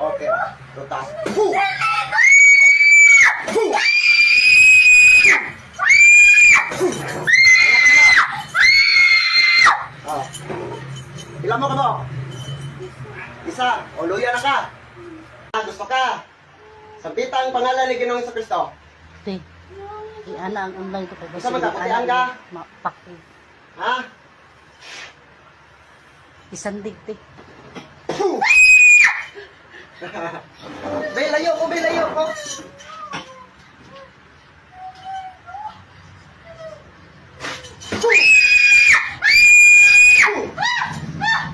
Okay. Tutas. Hu! Hu! Oh. Ilan mo ka mo? Isa. O luya na ka. Ah, Gusto ka? Sampita ang pangalan ni Ginoong sa Kristo. Te. Di ana ang online ko Basta magkaputian ka? Mapaki. Ha? Isang digtig. Bay, layo ko, bay, layo ko.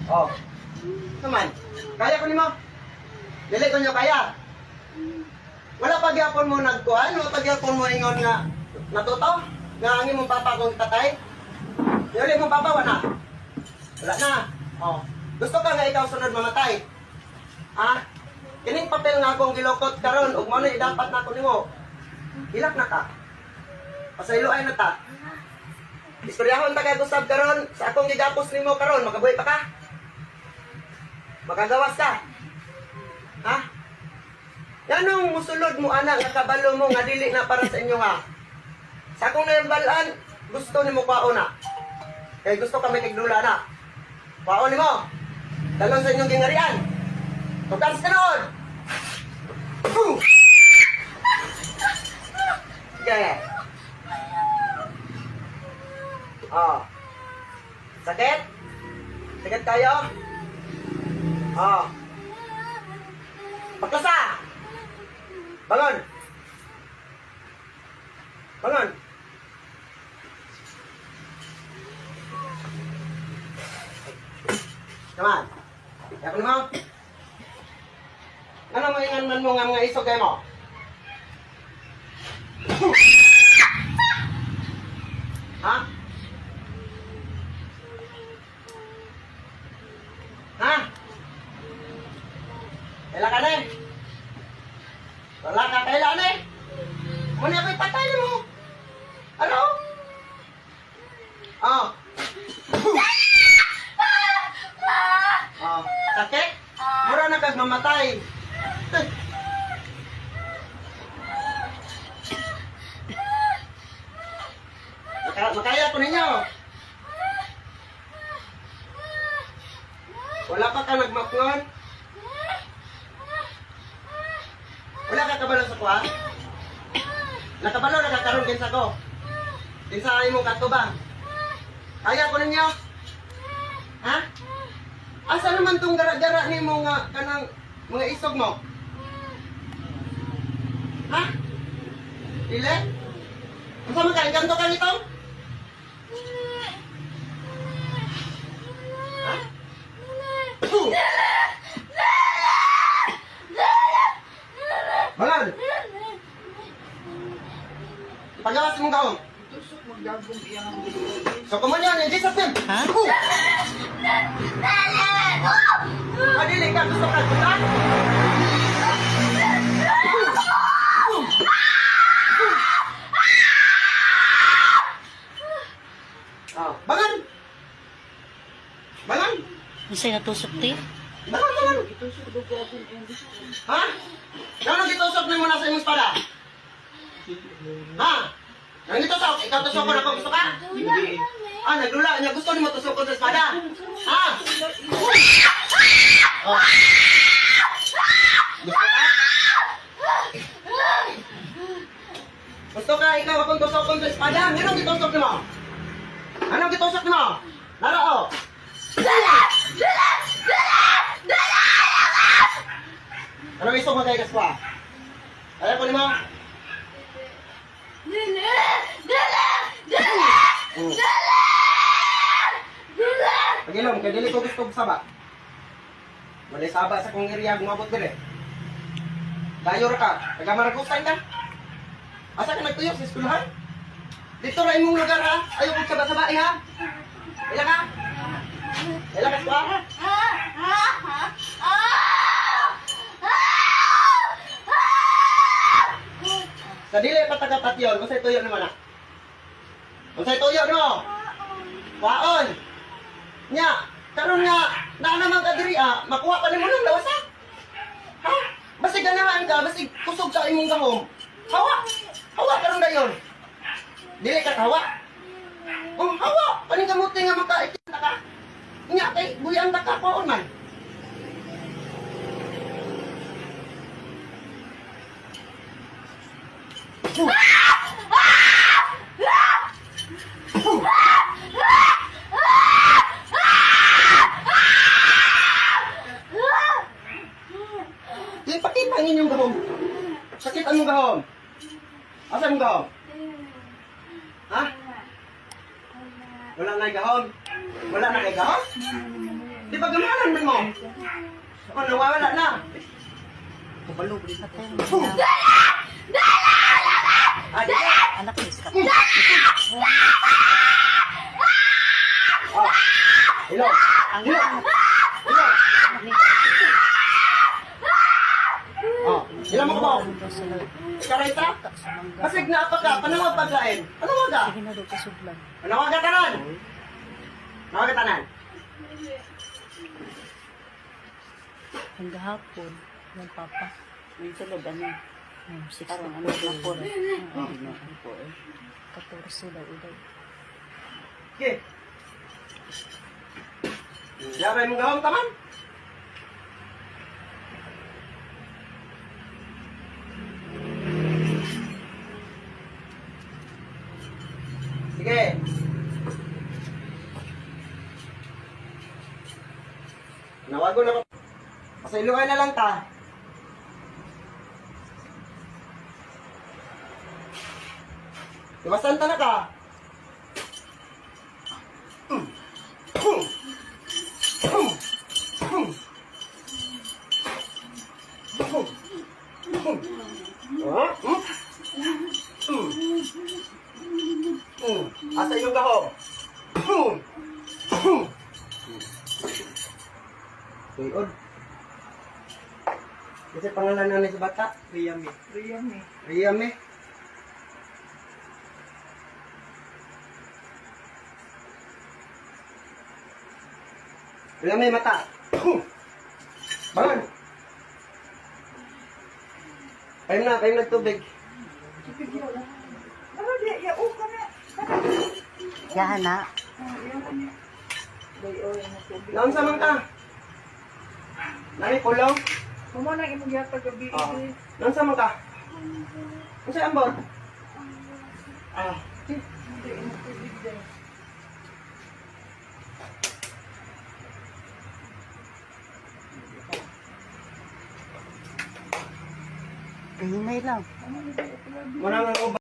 Oh. Naman. Kaya ko ni mo. Dili ko nyo kaya. Wala pa gyapon mo nagkuhan, wala pa gyapon mo ingon nga natuto. Nga ang imong papa kong tatay. Dili mo papa wala. Wala na. Oh. Gusto ka nga ikaw sunod mamatay. Ha? Kining papel nga akong gilokot karon ug mo na dapat na ako nimo. Hilak na ka. Pasayloay na ta. Istoryahon ta kay Gustав karon sa akong gigapos nimo karon makabuhi pa ka. Makagawas ka. Ha? Yanong musulod mo anak nga kabalo mo nga dili na para sa inyo ha. Sa akong nayambalaan, gusto nimo kwaon na. Kay gusto kami tigdula na. Kwaon nimo. Dalon sa inyong gingarian. Tugas ka noon! Boom! Sige. Oh. Sakit? Sakit kayo? Oh. Pagkasa! Bangon! Bangon! Naman. Yakin mo? Ano mo ingan mo nga mga isog kayo mo? Ha? Kailan ka na eh? Wala ka kailan eh? Muna ako'y patay mo. Ano? Oh. Oh, sakit? Mura na kag mamatay. Maka, makaya ko ninyo. Wala pa ka nagmakngon? Wala ka kabalo sa kuha? Nakabalo na kakaroon din sa ko. Din sa imong katubang. Kaya ko ninyo? Ha? Asa naman tong gara-gara ni mo nga kanang mga isog mo? Ha? Dili? Asa man ka? Ganto ka nito? Ha? Puh! Bangan! Pagawas mong gaon. So, kumanyan, hindi sa tim. Ha? Puh! Madili ka, gusto ka, gusto Oh, bangan! Bangan! Unsay natusok te? Bangan, bangan! Ha? Gano'n gitusok na mo na sa imong espada? Ha? Nang gitusok, ikaw tusok ko na kung gusto ka? Ah, naglula niya. Gusto ni mo tusok ko sa espada? Ha? Oh. Gusto ka? Gusto ka ikaw akong tusok ko sa espada? Anong gitusok mo? Anong gitusok mo? Laro, oh. Ano gusto mo kay Kaswa? Kaya ko ni mo? Mm. Pagilom, kaya dili ko gusto saba. Wala saba sa kong area, gumabot dire. Dayor ka, taga Maragusan ka. Asa ka nagtuyo sa eskwelahan? Dito ra imong lugar ha. Ayaw kong saba-saba eh ha. Ila ka? Ila ka swa? Sa dili pa taga patyon, kung tuyo naman na. Kung tuyo no? Waon! Nya, karon nga na naman ka diri ah, makuha pa nimo ng lawasa. Ha? Basig ganahan ka, basig kusog sa imong gahom. Hawa. Hawa karon dayon. Dili ka hawa. Oh, hawa. Paning kamuti nga makaitin ka. Nya kay buyang ta ka paon man. Di pakita ang inyong gahom. Sakit ang inyong gahom. Asa ang gahom? Ha? Wala na gahom? Wala na gahom? Di ba gamanan man mo? O, nawawala na. Kabalo, Boom! na. Ah, di ba? Anak ni Iska. Oh. Hello. Ang Hello. anak Hello. Sila mo ko. Sa mangga. Basig na apa ka? Panawag pagkain. Panawag ka? Na. Panawag ka tanan. Panawag ka tanan. Ang gahapon, yung papa. Yung tulog, ano? Yung six na ano, hapon. Oo, ano po eh. 14 daw, uday. Okay. Yabay mong gawang taman. Sige. Nawago na ko. Pasailuhan na lang ta. Iwasan ta na ka. Asa yung gahom? Tuyod. Kasi pangalan na ni sa bata? Riyami. Riyami. Riyami. Riyami mata. Bangon. Kayo na, kayo nagtubig. Ano di? Yao ka na. Yahan na. Yung tubig. Naon sa kulong? Kumana imong yata gabi. Oo. Naon sa man ka? Ano sa ambot? Ah. Din. Hinay lang. Nga uba.